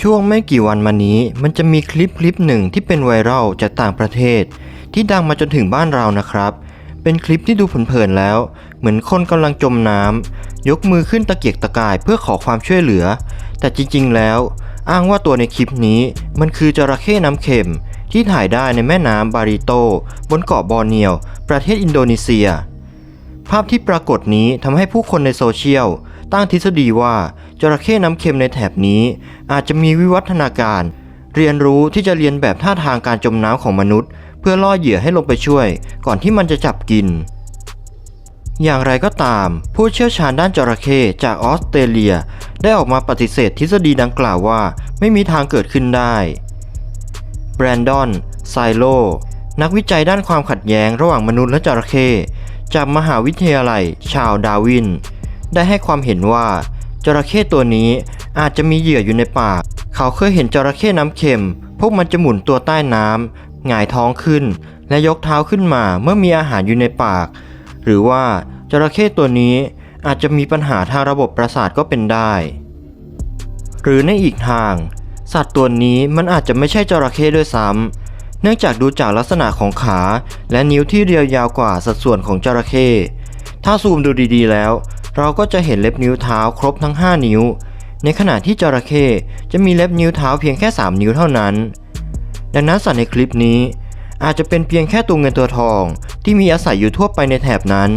ช่วงไม่กี่วันมานี้มันจะมีคลิปคลิปหนึ่งที่เป็นไวรัลจากต่างประเทศ ที่ดังมาจนถึงบ้านเรานะครับ เป็นคลิปที่ดูเผินๆแล้ว เหมือนคนกำลังจมน้ำยกมือขึ้นตะเกียกตะกายเพื่อขอความช่วยเหลือ แต่จริงๆแล้ว อ้างว่าตัวในคลิปนี้มันคือจระเข้น้ำเค็ม ที่ถ่ายได้ในแม่น้ำบาริโต บนเกาะบอร์เนียว ประเทศอินโดนีเซีย ภาพที่ปรากฏนี้ทำให้ผู้คนในโซเชียล ตั้งทฤษฎีว่าจระเข้น้ำเค็มในแถบนี้ อาจจะมีวิวัฒนาการ เรียนรู้ที่จะเรียนแบบท่าทางการจมน้ำของมนุษย์ เพื่อล่อเหยื่อให้ลงไปช่วย ก่อนที่มันจะจับกิน อย่างไรก็ตาม ผู้เชี่ยวชาญด้านจระเข้จากออสเตรเลีย ได้ออกมาปฏิเสธทฤษฎีดังกล่าวว่าไม่มีทางเกิดขึ้นได้แบรนดอนไซโลนักวิจัยด้านความขัดแย้งระหว่างมนุษย์และจระเข้จากมหาวิทยาลัย ชาวดาวิน ได้ให้ความเห็นว่าจระเข้ตัวนี้อาจจะมีเหยื่ออยู่ในปากเขาเคยเห็นจระเข้น้ำเค็ม พวกมันจะหมุนตัวใต้น้ำหงายท้องขึ้น และยกเท้าขึ้นมาเมื่อมีอาหารอยู่ในปาก หรือว่าจระเข้ตัวนี้อาจจะมีปัญหาทางระบบประสาทก็เป็นได้ หรือในอีกทาง สัตว์ตัวนี้มันอาจจะไม่ใช่จระเข้ด้วยซ้ำเนื่องจากดูจากลักษณะของขา และนิ้วที่เรียวยาวกว่าสัดส่วนของจระเข้ถ้าซูมดูดีๆแล้ว เราก็จะเห็นเล็บนิ้วเท้าครบทั้ง 5 นิ้ว ในขณะที่จระเข้จะมีเล็บนิ้วเท้าเพียงแค่ 3 นิ้วเท่านั้น ดังนั้นสัตว์ในคลิปนี้ อาจจะเป็นเพียงแค่ตัวเงินตัวทอง ที่มีอาศัยอยู่ทั่วไปในแถบนั้น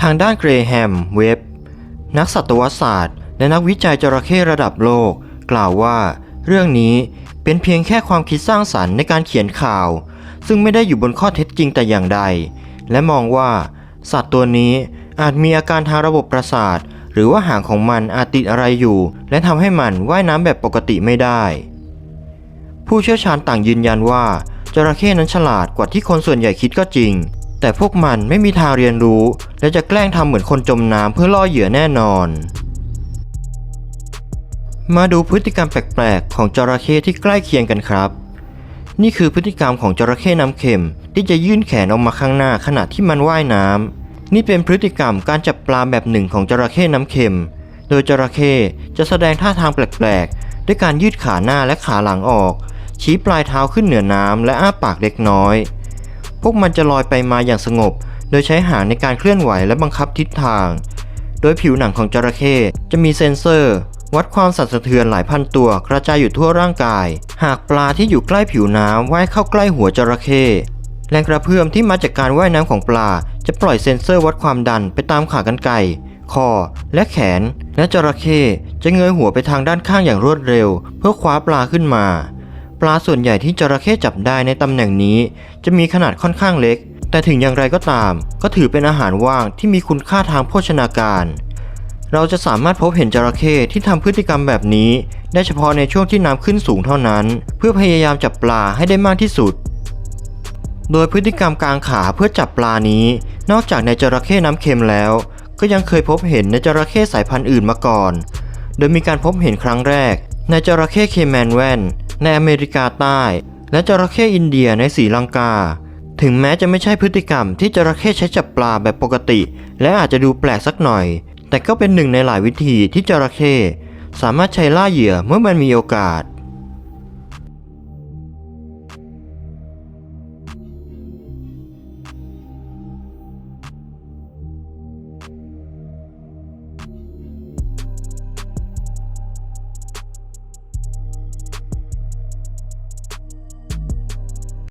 ทางด้านเกรแฮม เว็บ นักสัตวศาสตร์ และนักวิจัยจระเข้ระดับโลก กล่าวว่า เรื่องนี้เป็นเพียงแค่ความคิดสร้างสรรค์ในการเขียนข่าว ซึ่งไม่ได้อยู่บนข้อเท็จจริงแต่อย่างใด และมองว่า สัตว์ตัวนี้ อาจมีอาการทางระบบประสาท หรือว่าหางของมันอาจติดอะไรอยู่ และทำให้มันว่ายน้ำแบบปกติไม่ได้ ผู้เชี่ยวชาญต่างยืนยันว่าจระเข้นั้นฉลาดกว่าที่คนส่วนใหญ่คิดก็จริง แต่พวกมันไม่มีทางเรียนรู้ และจะแกล้งทำเหมือนคนจมน้ำเพื่อล่อเหยื่อแน่นอน มาดูพฤติกรรมแปลกๆ ของจระเข้ที่ใกล้เคียงกันครับ นี่คือพฤติกรรมของจระเข้น้ำเค็มที่จะยื่นแขนออกมาข้างหน้าขณะที่มันว่ายน้ำ นี่เป็นพฤติกรรมการจับปลาแบบหนึ่งของจระเข้น้ำเค็ม โดยจระเข้จะแสดงท่าทางแปลกๆ ด้วยการยืดขาหน้าและขาหลังออก ชี้ปลายเท้าขึ้นเหนือน้ำและอ้าปากเล็กน้อย พวกมันจะลอยไปมาอย่างสงบ โดยใช้หางในการเคลื่อนไหวและบังคับทิศทาง โดยผิวหนังของจระเข้จะมีเซ็นเซอร์ วัดความสั่นสะเทือนหลายพันตัวกระจายอยู่ทั่วร่างกาย หากปลาที่อยู่ใกล้ผิวน้ำว่ายเข้าใกล้หัวจระเข้แรงกระเพื่อมที่มาจากการว่ายน้ำของปลา จะปล่อยเซ็นเซอร์วัดความดันไปตามขากรรไกรคอ และแขน และจระเข้จะเงยหัวไปทางด้านข้างอย่างรวดเร็ว เพื่อคว้าปลาขึ้นมา ปลาส่วนใหญ่ที่จระเข้จับได้ในตำแหน่งนี้ จะมีขนาดค่อนข้างเล็ก แต่ถึงอย่างไรก็ตาม ก็ถือเป็นอาหารว่างที่มีคุณค่าทางโภชนาการ เราจะสามารถพบเห็นจระเข้ที่ทำพฤติกรรมแบบนี้ ได้เฉพาะในช่วงที่น้ำขึ้นสูงเท่านั้น เพื่อพยายามจับปลาให้ได้มากที่สุดโดยพฤติกรรมกางขาเพื่อจับปลานี้ นอกจากในจระเข้น้ำเค็มแล้ว ก็ยังเคยพบเห็นในจระเข้สายพันธุ์อื่นมาก่อน โดยมีการพบเห็นครั้งแรก ในจระเข้เคแมนแวนในอเมริกาใต้ และจระเข้อินเดียในศรีลังกา ถึงแม้จะไม่ใช่พฤติกรรมที่จระเข้ใช้จับปลาแบบปกติ และอาจจะดูแปลกสักหน่อย แต่ก็เป็นหนึ่งในหลายวิธีที่จระเข้สามารถใช้ล่าเหยื่อเมื่อมันมีโอกาส